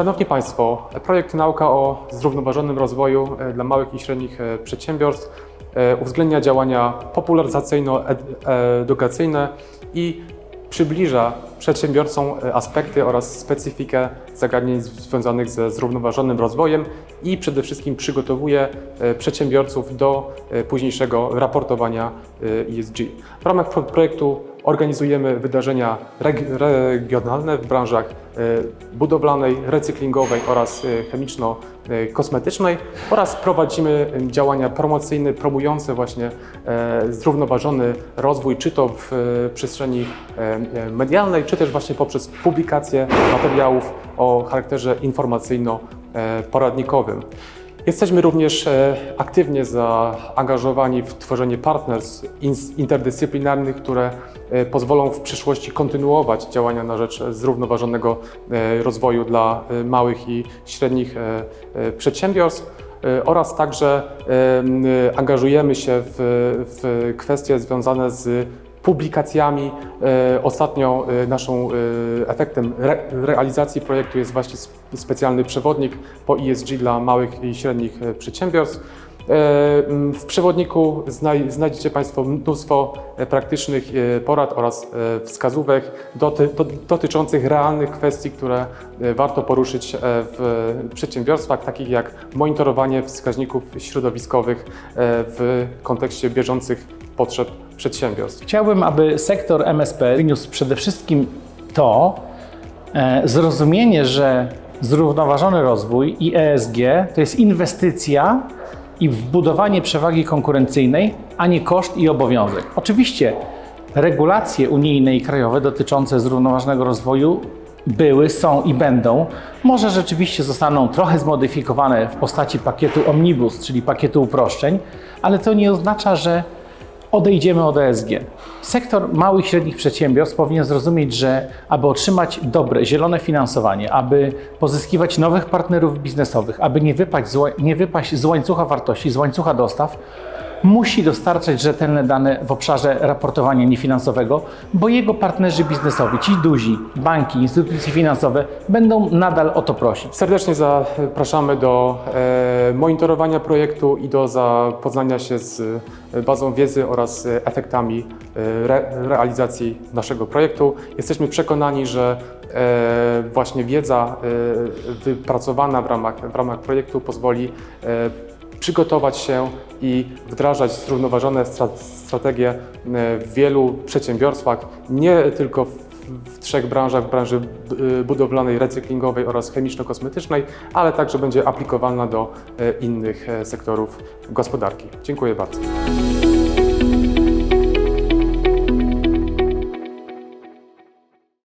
Szanowni Państwo, projekt Nauka o zrównoważonym rozwoju e, dla małych i średnich e, przedsiębiorstw e, uwzględnia działania popularyzacyjno-edukacyjne i przybliża przedsiębiorcom e, aspekty oraz specyfikę zagadnień związanych ze zrównoważonym rozwojem i przede wszystkim przygotowuje e, przedsiębiorców do e, późniejszego raportowania ESG. W ramach pro- projektu organizujemy wydarzenia reg- regionalne w branżach budowlanej, recyklingowej oraz chemiczno-kosmetycznej oraz prowadzimy działania promocyjne, promujące właśnie zrównoważony rozwój, czy to w przestrzeni medialnej, czy też właśnie poprzez publikację materiałów o charakterze informacyjno-poradnikowym. Jesteśmy również e, aktywnie zaangażowani w tworzenie partnerstw interdyscyplinarnych, które e, pozwolą w przyszłości kontynuować działania na rzecz zrównoważonego e, rozwoju dla małych i średnich przedsiębiorstw oraz także angażujemy się w, w kwestie związane z publikacjami. E, Ostatnio e, naszą e, efektem re, realizacji projektu jest właśnie sp- specjalny przewodnik po ESG dla małych i średnich przedsiębiorstw. E, W przewodniku znaj, znajdziecie Państwo mnóstwo e, praktycznych e, porad oraz wskazówek doty, do, dotyczących realnych kwestii, które warto poruszyć w przedsiębiorstwach, takich jak monitorowanie wskaźników środowiskowych w kontekście bieżących potrzeb przedsiębiorstw. Chciałbym, aby sektor MSP wyniósł przede wszystkim to zrozumienie, że zrównoważony rozwój i ESG to jest inwestycja i wbudowanie przewagi konkurencyjnej, a nie koszt i obowiązek. Oczywiście regulacje unijne i krajowe dotyczące zrównoważonego rozwoju były, są i będą. Może rzeczywiście zostaną trochę zmodyfikowane w postaci pakietu omnibus, czyli pakietu uproszczeń, ale to nie oznacza, że odejdziemy od ESG. Sektor małych i średnich przedsiębiorstw powinien zrozumieć, że aby otrzymać dobre, zielone finansowanie, aby pozyskiwać nowych partnerów biznesowych, aby nie wypaść z, nie z łańcucha wartości, z łańcucha dostaw, musi dostarczać rzetelne dane w obszarze raportowania niefinansowego, bo jego partnerzy biznesowi, ci duzi, banki, instytucje finansowe będą nadal o to prosić. Serdecznie zapraszamy do e, monitorowania projektu i do zapoznania się z e, bazą wiedzy oraz e, efektami re, realizacji naszego projektu. Jesteśmy przekonani, że właśnie wiedza wypracowana w ramach, w ramach projektu pozwoli przygotować się i wdrażać zrównoważone stra- strategie e, w wielu przedsiębiorstwach, nie tylko w, trzech branżach, w branży b- budowlanej, recyklingowej oraz chemiczno-kosmetycznej, ale także będzie aplikowalna do e, innych e, sektorów gospodarki. Dziękuję bardzo.